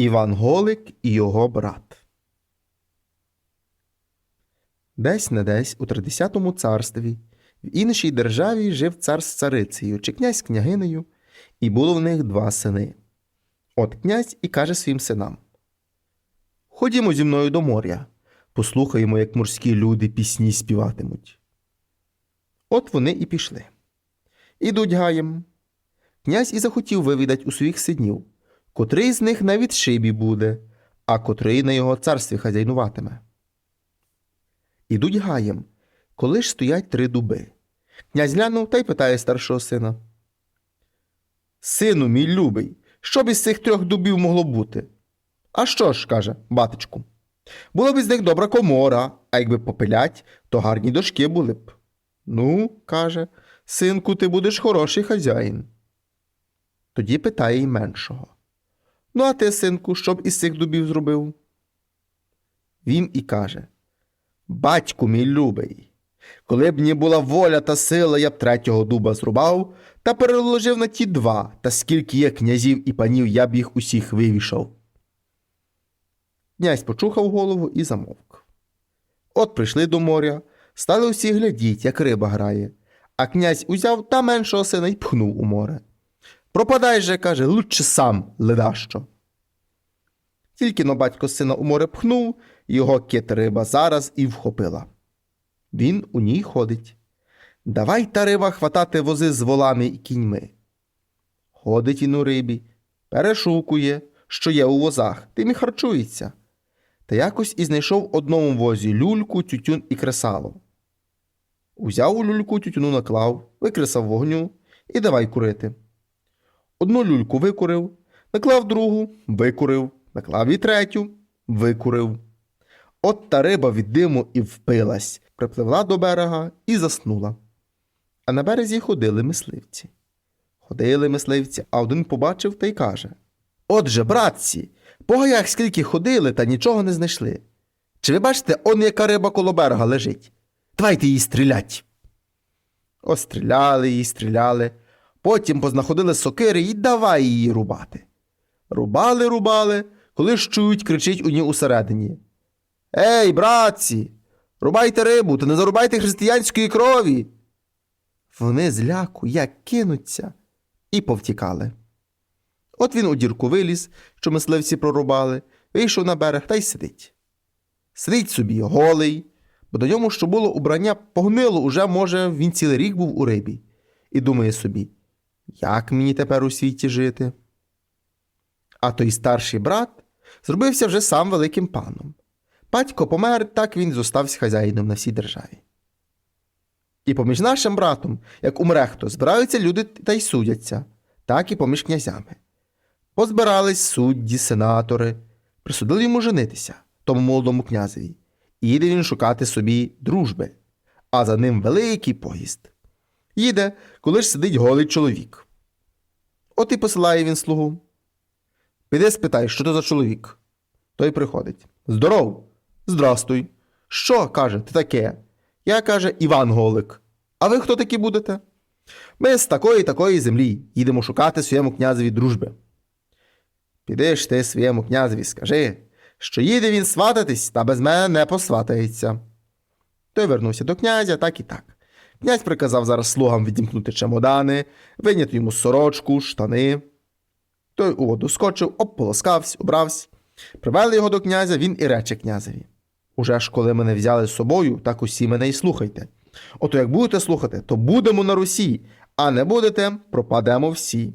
Іван Голик і його брат. Десь не десь у тридесятому царстві в іншій державі жив цар з царицею чи князь з княгинею, і було в них два сини. От князь і каже своїм синам: Ходімо зі мною до моря, послухаємо, як морські люди пісні співатимуть. От вони і пішли. Ідуть гаєм. Князь і захотів вивідать у своїх синів, котрий з них на відшибі буде, а котрий на його царстві хазяйнуватиме. Ідуть гаєм, коли ж стоять три дуби. Князь глянув та й питає старшого сина. Сину, мій любий, що б із цих трьох дубів могло бути? А що ж, каже батечку. Була б із них добра комора, а якби попилять, то гарні дошки були б. Ну, каже, синку, ти будеш хороший хазяїн. Тоді питає й меншого. Ну, а ти, синку, що б із цих дубів зробив? Він і каже: Батьку мій любий, коли б мені була воля та сила, я б третього дуба зрубав та переложив на ті два, та скільки є князів і панів, я б їх усіх вивішав. Князь почухав голову і замовк. От прийшли до моря, стали усі глядіть, як риба грає, а князь узяв та меншого сина й пхнув у море. Пропадай же, каже, лучше сам, ледащо. Тільки но батько сина у море пхнув, його кит риба зараз і вхопила. Він у ній ходить. Давай та риба хватати вози з волами і кіньми. Ходить він у рибі, перешукує, що є у возах, тим і харчується. Та якось і знайшов одному возі люльку, тютюн і кресало. Узяв у люльку тютюну наклав, викресав вогню і давай курити. Одну люльку викурив, наклав другу, викурив, наклав і третю, викурив. От та риба від диму і впилась, припливла до берега і заснула. А на березі ходили мисливці. Ходили мисливці, а один побачив та й каже: Отже, братці, по гаях скільки ходили та нічого не знайшли. Чи ви бачите, он яка риба коло берега лежить? Давайте її стрілять. Остріляли її, стріляли, потім познаходили сокири і давай її рубати. Рубали, рубали, коли ж чують, кричить у ній усередині. Ей, братці, рубайте рибу та не зарубайте християнської крові. Вони з ляку як кинуться і повтікали. От він у дірку виліз, що мисливці прорубали, вийшов на берег та й сидить. Сидить собі голий, бо до ньому, що було убрання, погнило уже, може, він цілий рік був у рибі, і думає собі, як мені тепер у світі жити? А той старший брат зробився вже сам великим паном. Батько помер, так він зостався хазяїном на всій державі. І поміж нашим братом, як умре хто, збираються люди та й судяться, так і поміж князями. Позбирались судді, сенатори, присудили йому женитися, тому молодому князеві, і їде він шукати собі дружби, а за ним великий поїзд. Їде, коли ж сидить голий чоловік. От і посилає він слугу. Піди спитай, що то за чоловік. Той приходить. Здоров. Здрастуй. Що, каже, ти таке? Я каже Іван Голик. А ви хто такі будете? Ми з такої такої землі їдемо шукати своєму князеві дружби. Піди ж ти своєму князеві, скажи, що їде він свататись, та без мене не посватається. Той вернувся до князя, так і так. Князь приказав зараз слугам відімкнути чемодани, виняти йому сорочку, штани. Той у воду скочив, обполоскався, убрався. Привели його до князя, він і рече князеві. Уже ж коли мене взяли з собою, так усі мене й слухайте. Ото як будете слухати, то будемо на Русі, а не будете, пропадемо всі.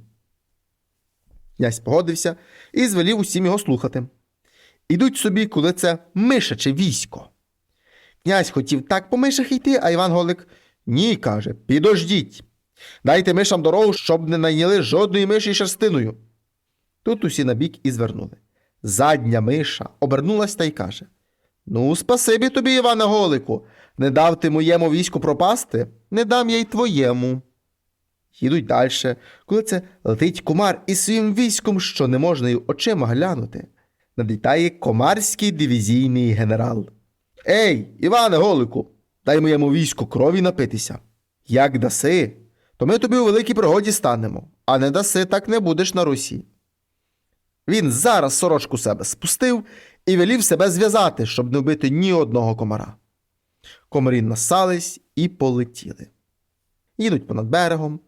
Князь погодився і звелів усім його слухати. Ідуть собі, коли це мишаче військо. Князь хотів так по мишах йти, а Іван Голик ні, каже, підождіть. Дайте мишам дорогу, щоб не найняли жодної миші шерстиною. Тут усі набік і звернули. Задня миша обернулась та й каже: Ну, спасибі тобі, Іване Голику, не дав ти моєму війську пропасти, не дам я й твоєму. Їдуть далі, коли це летить комар із своїм військом, що не можна й очима глянути. Надлітає комарський дивізійний генерал. Ей, Іване Голику, дай моєму війську крові напитися. Як даси, то ми тобі у великій пригоді станемо, а не даси, так не будеш на Русі. Він зараз сорочку себе спустив і велів себе зв'язати, щоб не вбити ні одного комара. Комарі насались і полетіли. Їдуть понад берегом,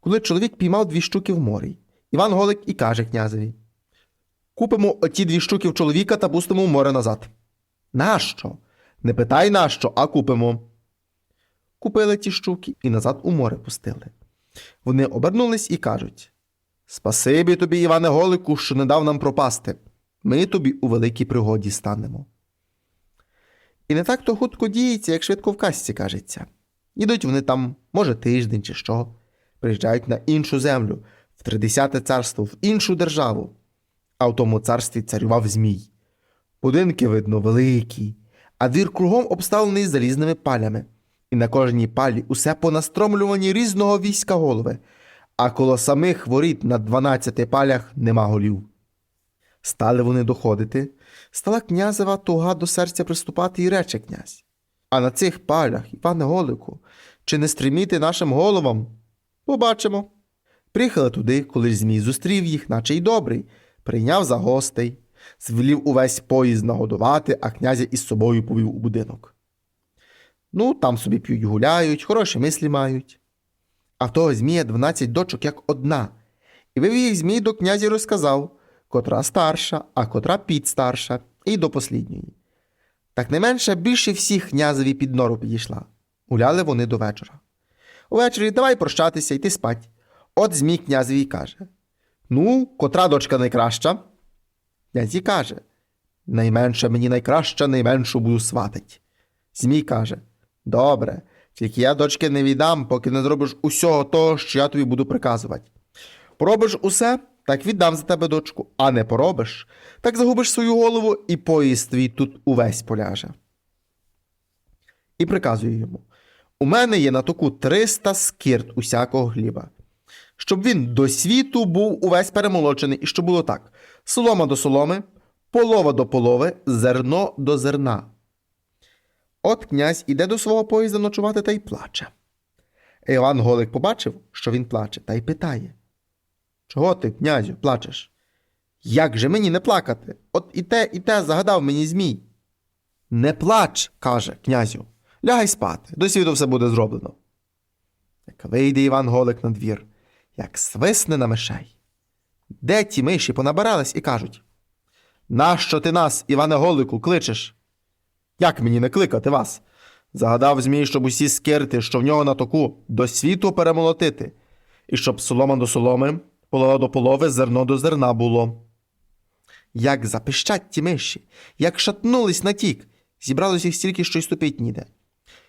коли чоловік піймав дві штуки в морі. Іван Голик і каже князеві: Купимо оті дві штуки в чоловіка та пустимо в море назад. Нащо? Не питай нащо, а купимо. Купили ті штуки і назад у море пустили. Вони обернулись і кажуть: Спасибі тобі, Іване Голику, що не дав нам пропасти. Ми тобі у великій пригоді станемо. І не так то хутко діється, як швидко в казці кажеться. Ідуть вони там, може, тиждень чи що, приїжджають на іншу землю, в тридесяте царство, в іншу державу. А в тому царстві царював Змій. Будинки, видно, великі, а двір кругом обставлений залізними палями, і на кожній палі усе понастромлювані різного війська голови, а коло самих воріт на дванадцяти палях нема голів. Стали вони доходити, стала князева туга до серця приступати і рече князь. А на цих палях, Іване Голику, чи не стриміти нашим головам? Побачимо. Приїхали туди, коли Змій зустрів їх, наче й добрий, прийняв за гостей, звелів увесь поїзд нагодувати, а князя із собою повів у будинок. Ну, там собі п'ють гуляють, хороші мислі мають. А в того Змія дванадцять дочок, як одна, і вивів їх Змій до князя розказав, котра старша, а котра підстарша, і до послідньої. Так не менше більше всіх князеві під нору підійшла. Гуляли вони до вечора. Увечері давай прощатися, йти спать. От Змій князеві каже: Ну, котра дочка найкраща? Князь їй каже: Найменша мені найкраща, найменшу буду сватать. Змій каже: Добре, тільки я дочки не віддам, поки не зробиш усього того, що я тобі буду приказувати. Поробиш усе, так віддам за тебе дочку, а не поробиш, так загубиш свою голову і поїзд твій тут увесь поляже. І приказує йому: У мене є на току 300 скирт усякого хліба, щоб він до світу був увесь перемолочений, і щоб було так: солома до соломи, полова до полови, зерно до зерна. От князь іде до свого поїзда ночувати та й плаче. Іван Голик побачив, що він плаче, та й питає: Чого ти, князю, плачеш? Як же мені не плакати? От і те, і те загадав мені Змій. Не плач, каже князю. Лягай спати, до світу все буде зроблено. Як вийде Іван Голик на двір, як свисне на мишей. Де ті миші понабирались і кажуть: Нащо ти нас, Іване Голику, кличеш? Як мені не кликати вас? Загадав Змій, щоб усі скирти, що в нього на току, до світу перемолотити, і щоб солома до соломи, полова до полови, зерно до зерна було. Як запищать ті миші, як шатнулись на тік, зібралось їх стільки, що й ступить ніде.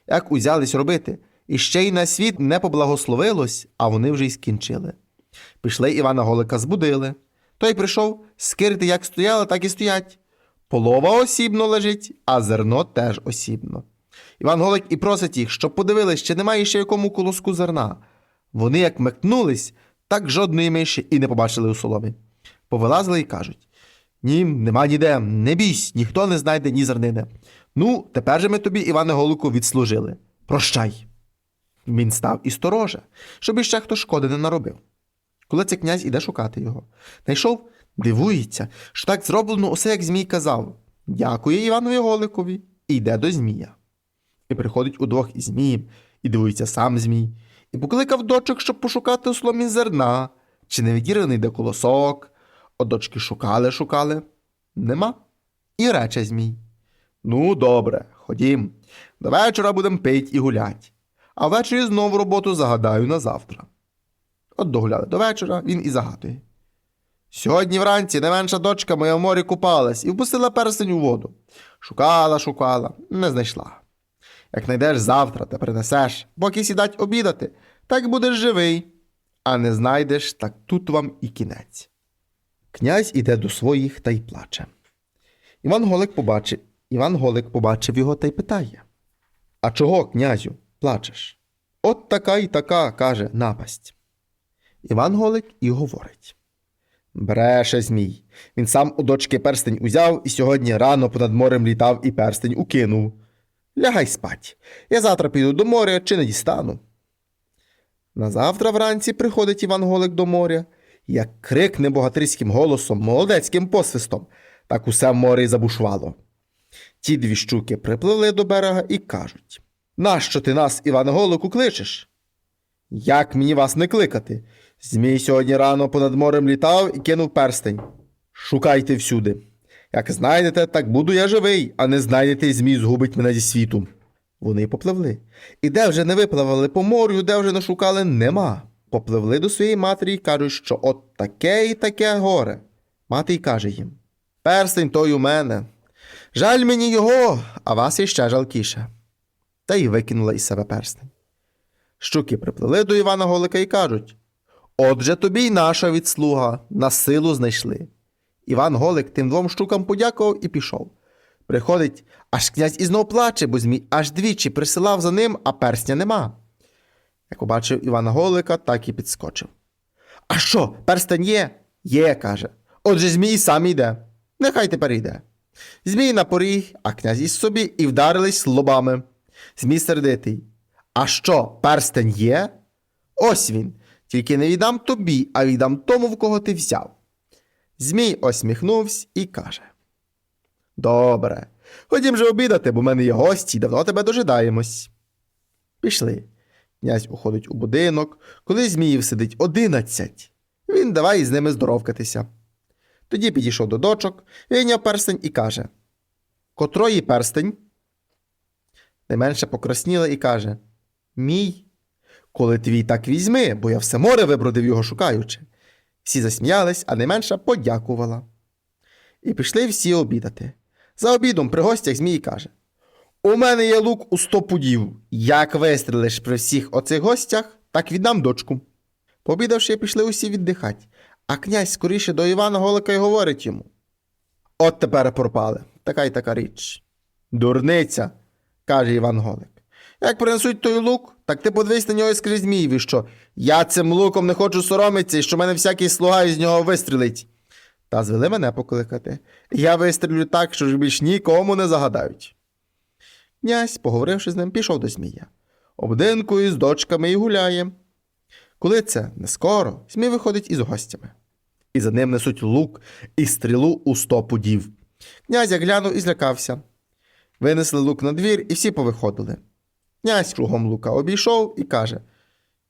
Як узялись робити, і ще й на світ не поблагословилось, а вони вже й скінчили. Пішли Івана Голика збудили. Той прийшов, скирти як стояли, так і стоять. Полова осібно лежить, а зерно теж осібно. Іван Голик і просить їх, щоб подивились, чи немає ще якому колоску зерна. Вони як мекнулись, так жодної миші і не побачили у соломі. Повилазили і кажуть: Ні, нема ніде, не бійсь, ніхто не знайде ні зернини. Ну, тепер же ми тобі, Іване Голику, відслужили. Прощай. Він став і стороже, щоб іще хто шкоди не наробив. Коли це князь іде шукати його, знайшов, дивується, що так зроблено усе, як Змій казав. Дякує Іванові Голикові і йде до Змія. І приходить удвох із Змієм, і дивується сам Змій, і покликав дочок, щоб пошукати у сломі зерна, чи не відірваний де колосок. От дочки шукали, шукали. Нема. І рече Змій. Ну, добре, ходім. До вечора будем пить і гулять. А ввечері знову роботу загадаю на завтра. От догуляли до вечора, він і загадує. Сьогодні вранці найменша дочка моя в морі купалась і впустила перстень у воду. Шукала, шукала, не знайшла. Як знайдеш завтра та принесеш, поки сідать обідати, так будеш живий. А не знайдеш, так тут вам і кінець. Князь іде до своїх та й плаче. Іван Голик побачив, Іван Голик побачив його та й питає: А чого, князю, плачеш? От така й така, каже, напасть. Іван Голик і говорить. Бреше Змій. Він сам у дочки перстень узяв і сьогодні рано понад морем літав і перстень укинув. Лягай спать. Я завтра піду до моря чи не дістану. Назавтра вранці приходить Іван Голик до моря як крикне богатирським голосом, молодецьким посвистом, так усе море й забушвало. Ті дві щуки припливли до берега і кажуть: Нащо ти нас, Іване Голику, кличеш? Як мені вас не кликати? Змій сьогодні рано понад морем літав і кинув перстень. Шукайте всюди. Як знайдете, так буду я живий, а не знайдете, змій згубить мене зі світу. Вони попливли. І де вже не випливали по морю, де вже не шукали, нема. Попливли до своєї матері і кажуть, що от таке і таке горе. Мати й каже їм: Перстень той у мене. Жаль мені його, а вас іще жалкіше. Та й викинула із себе перстень. Щуки приплили до Івана Голика і кажуть: Отже тобі й наша відслуга, на силу знайшли. Іван Голик тим двом штукам подякував і пішов. Приходить, аж князь і знов плаче, бо змій аж двічі присилав за ним, а персня нема. Як побачив Івана Голика, так і підскочив. А що, перстень є? Є, каже. Отже, змій сам йде. Нехай тепер йде. Змій на поріг, а князь із собі і вдарились лобами. Змій сердитий. А що, перстень є? Ось він. Тільки не віддам тобі, а віддам тому, в кого ти взяв. Змій осміхнувся і каже: Добре, ходім же обідати, бо в мене є гості, давно тебе дожидаємось. Пішли. Князь уходить у будинок, коли Зміїв сидить одинадцять. Він давай із ними здоровкатися. Тоді підійшов до дочок, вийняв перстень і каже: Котрої перстень? Найменше покрасніла і каже: Мій. Коли твій так візьми, бо я все море вибродив його шукаючи. Всі засміялись, а найменша подякувала. І пішли всі обідати. За обідом при гостях Змій каже: У мене є лук у сто пудів. Як вистрілиш при всіх оцих гостях, так віддам дочку. Пообідавши, пішли усі віддихать, а князь скоріше до Івана Голика й говорить йому: От тепер пропали, така й така річ. Дурниця, каже Іван Голик. Як принесуть той лук, так ти подивись на нього скажи Змієві, що я цим луком не хочу соромитися і що мене всякий слуга із нього вистрілить. Та звели мене покликати. Я вистрілю так, що ж більш нікому не загадають. Князь, поговоривши з ним, пішов до Змія. Обдинку із дочками і гуляє. Коли це не скоро, Змій виходить із гостями. І за ним несуть лук і стрілу у сто пудів. Князь глянув і злякався. Винесли лук на двір, і всі повиходили. Князь кругом лука обійшов і каже: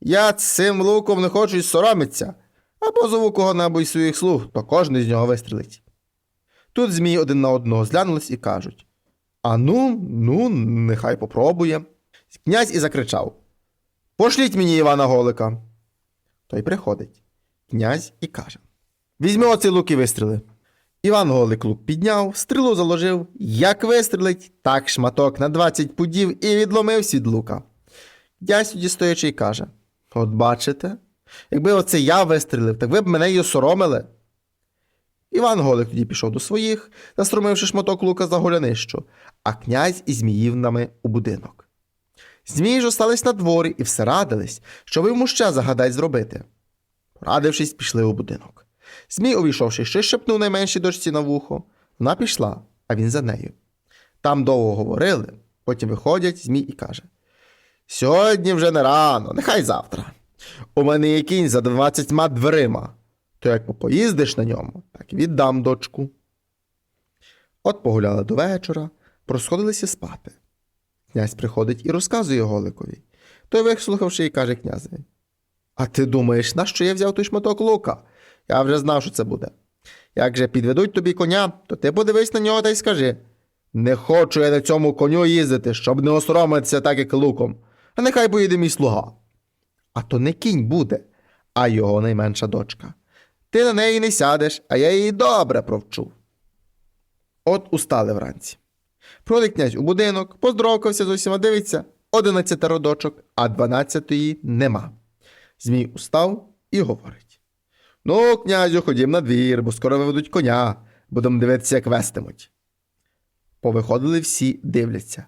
Я цим луком не хочу й соромитися, а позову кого-небудь своїх слуг, то кожен з нього вистрілить. Тут змії один на одного зглянулись і кажуть: А ну, ну, нехай попробує. Князь і закричав: Пошліть мені Івана Голика. Той приходить. Князь і каже: Візьми оцей лук і вистріли. Іван Голик лук підняв, стрілу заложив, як вистрілить, так шматок на 20 пудів і відломився від лука. Князь тоді стоячи й каже: От бачите, якби оце я вистрілив, так ви б мене й осоромили. Іван Голик тоді пішов до своїх, застромивши шматок лука за голянищу, а князь із зміївнами у будинок. Змії ж остались на дворі і все радились, що ви йому ще загадай зробити. Порадившись, пішли у будинок. Змій, увійшовши, ще шепнув найменшій дочці на вухо. Вона пішла, а він за нею. Там довго говорили, потім виходять Змій і каже: Сьогодні вже не рано, нехай завтра. У мене є кінь за двадцятьма дверима. То як поїздиш на ньому, так і віддам дочку. От погуляли до вечора, просходилися спати. Князь приходить і розказує Голикові. Той, вислухавши, і каже князеві: А ти думаєш, нащо я взяв той шматок лука? Я вже знав, що це буде. Як же підведуть тобі коня, то ти подивись на нього та й скажи: Не хочу я на цьому коню їздити, щоб не осоромитися так, як луком, а нехай поїде мій слуга. А то не кінь буде, а його найменша дочка. Ти на неї не сядеш, а я її добре провчу. От устали вранці. Пролик князь у будинок, поздоровкався з усіма, дивиться, одинадцятеро дочок, а дванадцятої нема. Змій устав і говорить: Ну, князю, ходім на двір, бо скоро виведуть коня, будемо дивитися, як вестимуть. Повиходили всі, дивляться.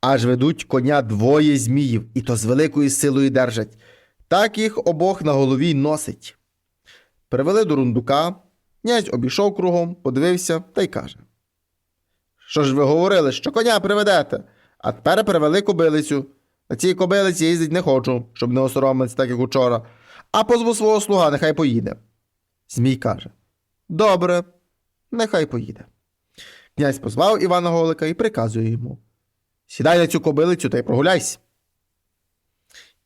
Аж ведуть коня двоє зміїв, і то з великою силою держать. Так їх обох на голові носить. Привели до рундука, князь обійшов кругом, подивився та й каже: Що ж ви говорили, що коня приведете, а тепер привели кобилицю. На цій кобилиці їздить не хочу, щоб не осоромитися, так як учора, а позву свого слуга, нехай поїде. Змій каже: Добре, нехай поїде. Князь позвав Івана Голика і приказує йому: Сідай на цю кобилицю та й прогуляйся.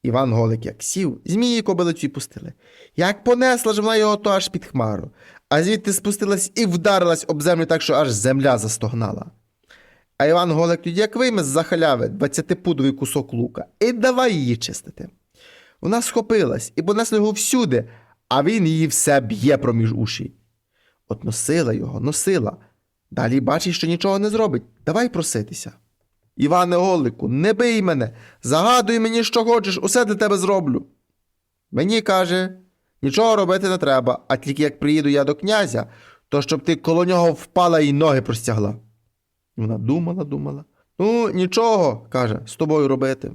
Іван Голик як сів, змії кобилицю й пустили. Як понесла ж вона його, то аж під хмару, а звідти спустилась і вдарилась об землю так, що аж земля застогнала. А Іван Голик тоді як вийме з-за халяви двадцятипудовий кусок лука і давай її чистити. Вона схопилась і понесла його всюди, а він її все б'є проміж уші. От носила його, носила. Далі бачить, що нічого не зробить. Давай проситися. Іване Голику, не бий мене, загадуй мені, що хочеш, усе для тебе зроблю. Мені каже, нічого робити не треба, а тільки як приїду я до князя, то щоб ти коло нього впала і ноги простягла. Вона думала, думала. Ну, нічого, каже, з тобою робити.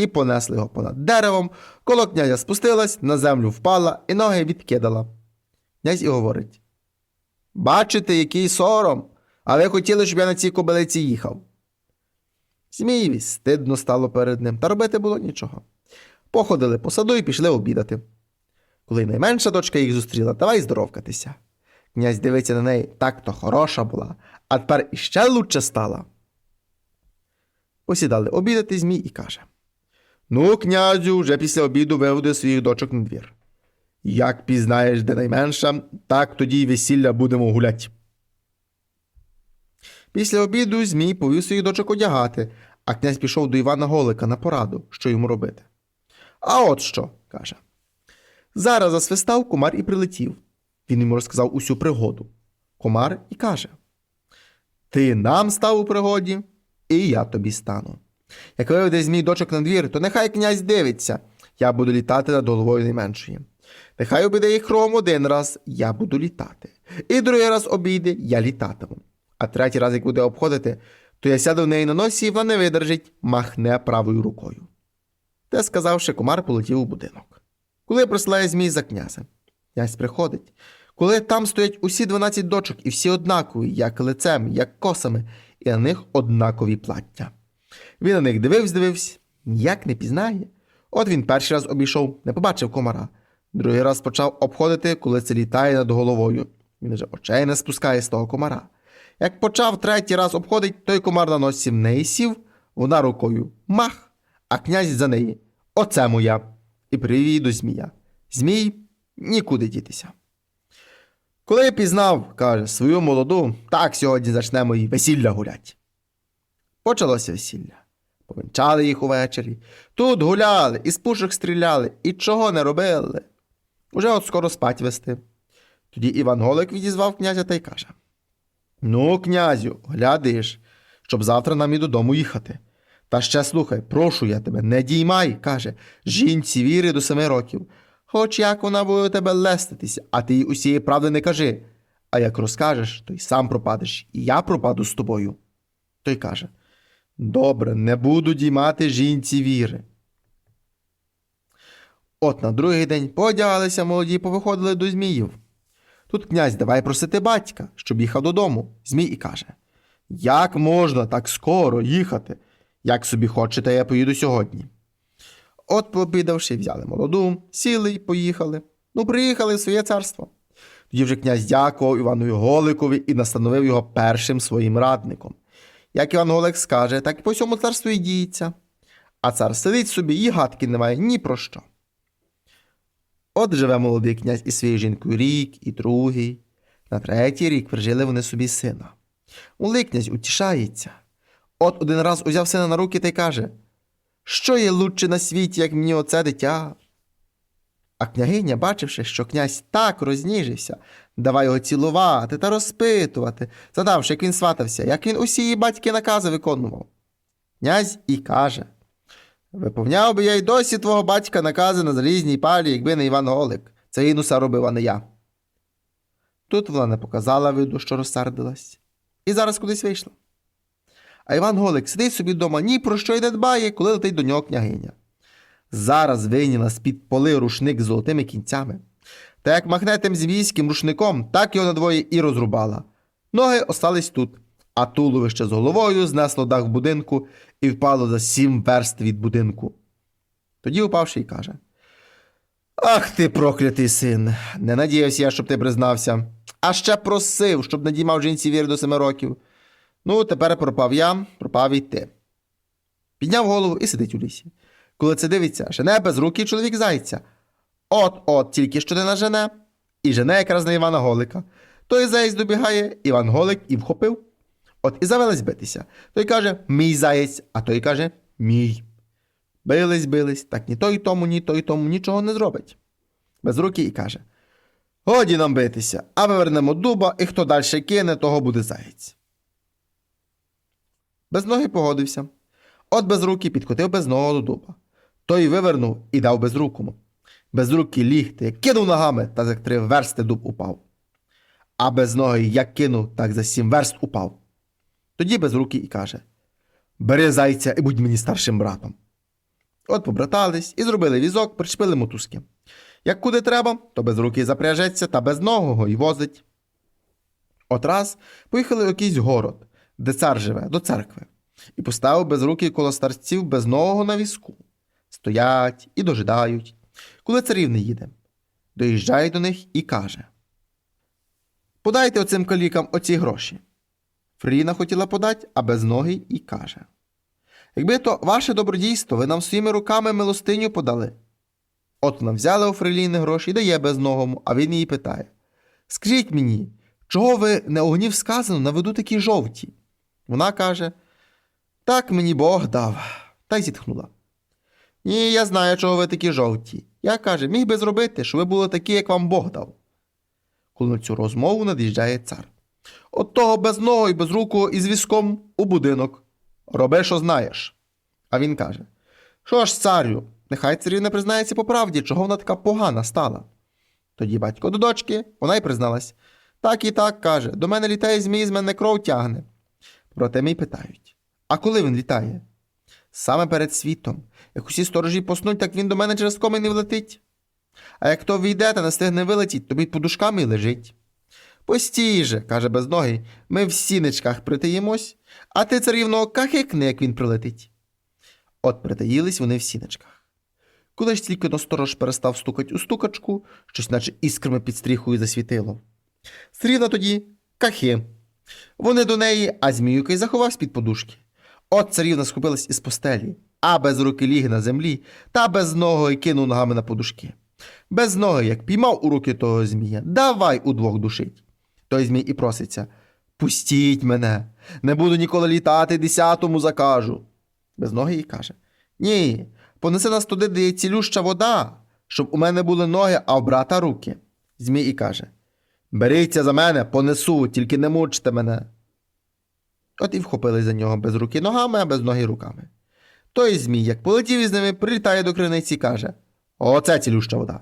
І понесли його понад деревом, коло князя спустилась, на землю впала і ноги відкидала. Князь і говорить: Бачите, який сором, а ви хотіли, щоб я на цій кобилиці їхав. Змієві стидно стало перед ним, та робити було нічого. Походили по саду і пішли обідати. Коли найменша дочка їх зустріла, давай здоровкатися. Князь дивиться на неї, так то хороша була, а тепер іще лучше стала. Посідали обідати Змій і каже: Ну, князю, вже після обіду виведу своїх дочок на двір. Як пізнаєш, де найменша, так тоді й весілля будемо гулять. Після обіду Змій повів своїх дочок одягати, а князь пішов до Івана Голика на пораду, що йому робити. А от що, каже. Зараз засвистав комар і прилетів. Він йому розказав усю пригоду. Комар і каже: Ти нам став у пригоді, і я тобі стану. Як виведе змій дочок на двір, то нехай князь дивиться, я буду літати над головою найменшої. Нехай обійде їх кровом один раз, я буду літати. І другий раз обійде, я літатиму. А третій раз, як буде обходити, то я сяду в неї на носі, і вона не видержить, махне правою рукою. Те сказавши, комар полетів у будинок. Коли присилає змій за князем, князь приходить. Коли там стоять усі дванадцять дочок, і всі однакові, як лицем, як косами, і на них однакові плаття. Він на них дивився, дивився, ніяк не пізнає. От він перший раз обійшов, не побачив комара. Другий раз почав обходити, коли це літає над головою. Він вже очей не спускає з того комара. Як почав третій раз обходить, той комар на носі в неї сів, вона рукою мах, а князь за неї. Оце моя. І привів до Змія. Змій нікуди дітися. Коли пізнав, каже, свою молоду, так сьогодні зачнемо їй весілля гулять. Почалося весілля. Повінчали їх увечері. Тут гуляли, із пушок стріляли, і чого не робили. Уже от скоро спать вести. Тоді Іван Голик відізвав князя та й каже: Ну, князю, глядиш, щоб завтра нам і додому їхати. Та ще слухай, прошу я тебе, не діймай, каже, жінці віри до семи років. Хоч як вона буде тебе леститися, а ти їй усієї правди не кажи. А як розкажеш, то й сам пропадеш, і я пропаду з тобою. Той каже: Добре, не буду діймати жінці віри. От на другий день поодягалися молоді, і повиходили до Зміїв. Тут князь давай просити батька, щоб їхав додому. Змій і каже: Як можна так скоро їхати? Як собі хочете, я поїду сьогодні. От, пообідавши, взяли молоду, сіли й поїхали. Ну, приїхали в своє царство. Тоді вже князь дякував Іванові Голикові і настановив його першим своїм радником. Як Іван Голик скаже, так і по всьому царству і діється. А цар сидить собі і гадки немає ні про що. От живе молодий князь із своєю жінкою рік і другий. На третій рік прижили вони собі сина. Молодий князь утішається. От один раз узяв сина на руки та й каже: Що є лучше на світі, як мені оце дитя? А княгиня, бачивши, що князь так розніжився, давай його цілувати та розпитувати, задавши, як він сватався, як він усі її батьки накази виконував. Князь і каже: Виповняв би я й досі твого батька накази на залізній палі, якби не Іван Голик. Це він усе робив, а не я. Тут вона не показала виду, що розсердилась, і зараз кудись вийшла. А Іван Голик сидить собі вдома, ні про що й не дбає, коли летить до нього княгиня. Зараз вийняла з-під поли рушник з золотими кінцями. Та як махне тим звійським рушником, так його надвоє і розрубала. Ноги остались тут, а туловище з головою знесло дах будинку і впало за сім верст від будинку. Тоді упавши й каже: Ах ти, проклятий син. Не надіявся я, щоб ти признався. А ще просив, щоб не діймав жінці вір до семи років. Ну, тепер пропав я, пропав і ти. Підняв голову і сидить у лісі. Коли це дивиться, жене без руки чоловік зайця. От-от тільки що не нажене, і жене якраз на Івана Голика. Той заєць добігає, Іван Голик і вхопив. От і завелась битися. Той каже мій заєць, а той каже мій. Бились, бились, так ні той тому, ні той тому нічого не зробить. Без руки і каже: Годі нам битися, а вивернемо дуба, і хто далі кине, того буде заєць. Без ноги погодився. От без руки підкотив без ногу до дуба. Той вивернув і дав безрукому. Без руки лігти, кинув ногами, та за три версти дуб упав. А без ноги як кинув, так за сім верст упав. Тоді без руки і каже: Бери зайця і будь мені старшим братом. От побратались і зробили візок, причепили мотузки. Як куди треба, то без руки запряжеться та без ногого й возить. От раз поїхали в якийсь город, де цар живе, до церкви, і поставив без руки коло старців без ногого на візку. Стоять і дожидають, коли царів не їде. Доїжджає до них і каже: Подайте оцим калікам оці гроші. Фріна хотіла подати, а без ноги і каже: Якби то ваше добродійство, ви нам своїми руками милостиню подали. От вона взяла у Фреліни гроші і дає безногому, а він її питає: Скажіть мені, чого ви не огнів сказано наведу такі жовті? Вона каже: Так мені Бог дав, та й зітхнула. Ні, я знаю, чого ви такі жовті. Я каже, міг би зробити, що ви були такі, як вам Бог дав. Коли на цю розмову над'їжджає цар. От того без ногу і без руку із візком у будинок. Роби, що знаєш. А він каже: Що ж, царю, нехай царівна признається по правді, чого вона така погана стала. Тоді батько до дочки, вона й призналась. Так і так каже, до мене літає змій, з мене кров тягне. Проте мій питають: А коли він літає? Саме перед світом. Як усі сторожі поснуть, так він до мене через комин не влетить. А як хто війде та не стигне вилетіть, то під подушками й лежить. Постій же, каже безногий, ми в сіничках притаїмось, а ти царівно кахикни, як він прилетить. От притаїлись вони в сіничках. Коли ж тільки но сторож перестав стукать у стукачку, щось наче іскрами під стріхою засвітило. Царівна тоді кахи. Вони до неї, а зміюка й заховався під подушки. От царівна схопилась із постелі, а без руки ліг на землі, та без ноги кинув ногами на подушки. Без ноги, як піймав у руки того змія, давай удвох душить. Той змій і проситься Пустіть мене, не буду ніколи літати, десятому закажу. Без ноги і каже Ні, понеси нас туди, де є цілюща вода, щоб у мене були ноги, а у брата руки. Змій і каже Беріться за мене, понесу, тільки не мучте мене. От і вхопили за нього без руки ногами, а без ноги руками. Той змій, як полетів із ними, прилітає до криниці і каже Оце цілюща вода.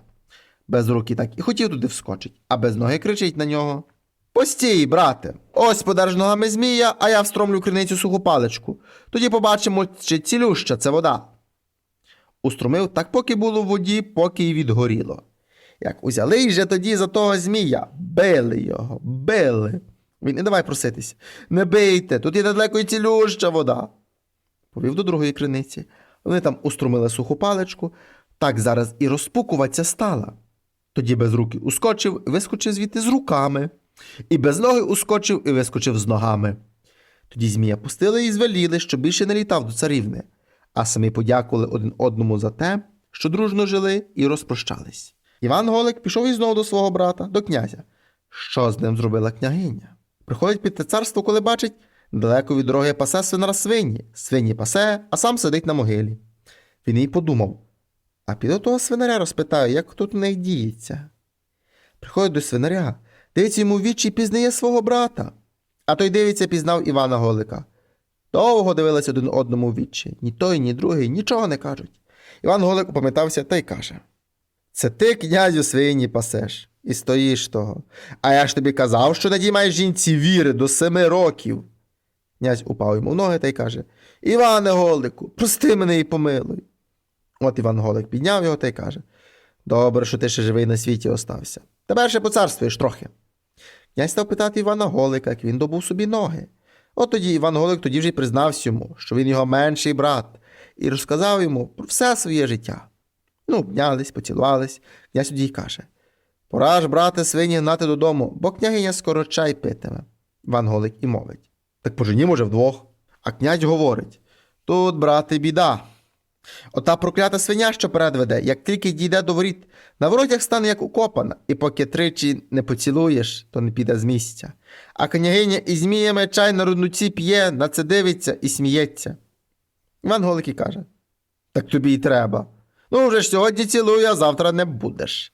Без руки так і хотів туди вскочить, а без ноги кричить на нього. Постій, брате, ось подерж ногами змія, а я встромлю криницю суху паличку. Тоді побачимо, чи цілюща це вода. Устромив так, поки було в воді, поки й відгоріло. Як узяли же тоді за того змія, били його, били. Він і давай проситись. Не бийте, тут є недалеко й цілюща вода. Повів до другої криниці. Вони там уструмили суху паличку, так зараз і розпукуватися стала. Тоді без руки ускочив і вискочив звідти з руками, і без ноги ускочив і вискочив з ногами. Тоді змія пустили і звеліли, що більше не літав до царівни, а самі подякували один одному за те, що дружно жили і розпрощались. Іван Голик пішов і знову до свого брата, до князя. Що з ним зробила княгиня? Приходить під те царство, коли бачить, далеко від дороги пасе свинара свині, свині пасе, а сам сидить на могилі. Він і подумав, а піду того свинаря розпитаю, як тут у них діється. Приходить до свинаря, дивиться йому вічі і пізнає свого брата. А той дивиться, пізнав Івана Голика. Довго дивилися один одному вічі. Ні той, ні другий нічого не кажуть. Іван Голик опам'ятався та й каже: Це ти, князю, свині пасеш, і стоїш того. А я ж тобі казав, що надій маєш жінці віри до семи років. Князь упав йому в ноги та й каже: Іване Голику, прости мене і помилуй. От Іван Голик підняв його та й каже: Добре, що ти ще живий на світі остався. Тепер ще поцарствуєш трохи. Князь став питати Івана Голика, як він добув собі ноги. От тоді Іван Голик тоді вже й признався йому, що він його менший брат, і розказав йому про все своє життя. Ну, обнялись, поцілувались. Князь тоді й каже: Пора ж, брате, свині гнати додому, бо княгиня скоро чай питиме. Іван Голик і мовить. Так пожені, може, вдвох. А князь говорить: Тут, брате, біда. Ота проклята свиня, що перед веде, як тільки дійде до воріт, на воротях стане як укопана, і поки тричі не поцілуєш, то не піде з місця. А княгиня із зміями чай на руднуці п'є, на це дивиться і сміється. Іван Голик і каже: Так тобі й треба. Ну, вже ж сьогодні цілую, а завтра не будеш.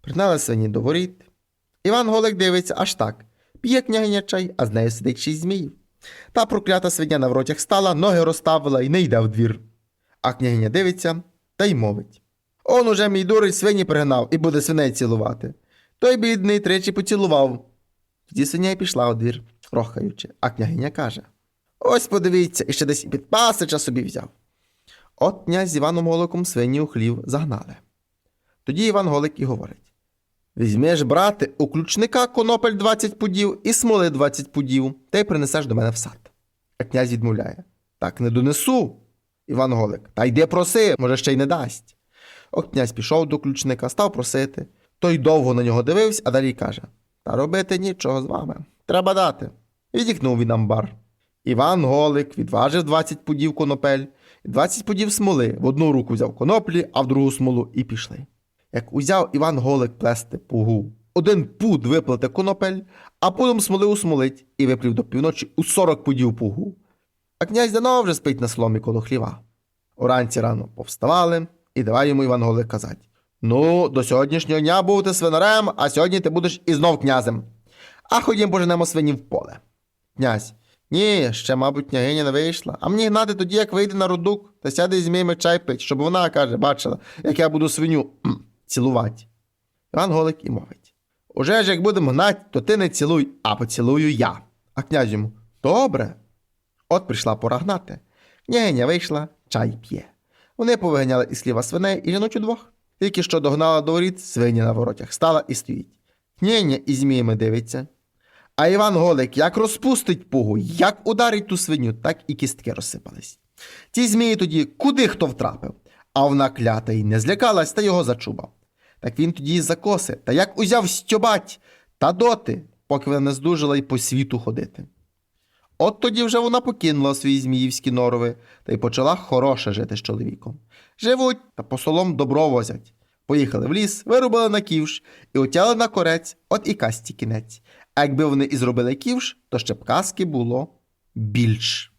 Пригнали свині до воріт. Іван Голик дивиться аж так. П'є княгиня чай, а з нею сидить шість зміїв. Та проклята свиня на воротях стала, ноги розставила і не йде в двір. А княгиня дивиться та й мовить. Он уже мій дурень свині пригнав і буде свиней цілувати. Той бідний тричі поцілував. Тоді свиня й пішла у двір, рохаючи, а княгиня каже: Ось подивіться, і ще десь і підпасича собі взяв. От князь з Іваном Голиком свині у хлів загнали. Тоді Іван Голик і говорить: Візьмеш, брате, у ключника конопель 20 пудів і смоли 20 пудів, та й принесеш до мене в сад. А князь відмовляє: Так не донесу. Іван Голик, та йди проси, може, ще й не дасть. От князь пішов до ключника, став просити. Той довго на нього дивився, а далі каже: Та робити нічого з вами. Треба дати. Відікнув він амбар. Іван Голик відважив 20 пудів конопель і 20 пудів смоли. В одну руку взяв коноплі, а в другу смолу і пішли. Як узяв Іван Голик плести пугу, один пуд виплете конопель, а пудом смоли усмолить і виплів до півночі у 40 пудів пугу. А князь давно вже спить на сломі коло хліва. Уранці рано повставали, і давай йому Іван Голик казать: Ну, до сьогоднішнього дня був ти свинарем, а сьогодні ти будеш і знов князем. А ходім поженемо свині в поле. Князь. Ні, ще, мабуть, княгиня не вийшла. А мені гнати тоді, як вийде на рудук, та сяде із зміями чай пить, щоб вона, каже, бачила, як я буду свиню цілувати. Іван Голик і мовить. Уже ж як будемо гнать, то ти не цілуй, а поцілую я. А князь йому добре. От прийшла пора гнати. Княгиня вийшла, чай п'є. Вони повиганяли із сліва свиней і жіночу двох. Тільки що догнала до воріт, свиня на воротях стала і стоїть. Княгиня із зміями дивиться. А Іван Голик як розпустить пугу, як ударить ту свиню, так і кістки розсипались. Ті змії тоді куди хто втрапив, а вона клята й не злякалась та його зачубав. Так він тоді закоси, та як узяв стьобать та доти, поки вона не здужала й по світу ходити. От тоді вже вона покинула свої зміївські норови та й почала хороше жити з чоловіком. Живуть та по солом добро возять. Поїхали в ліс, вирубили на ківш і отяли на корець, от і касті кінець. А якби вони і зробили ківш, то ще б казки було більш.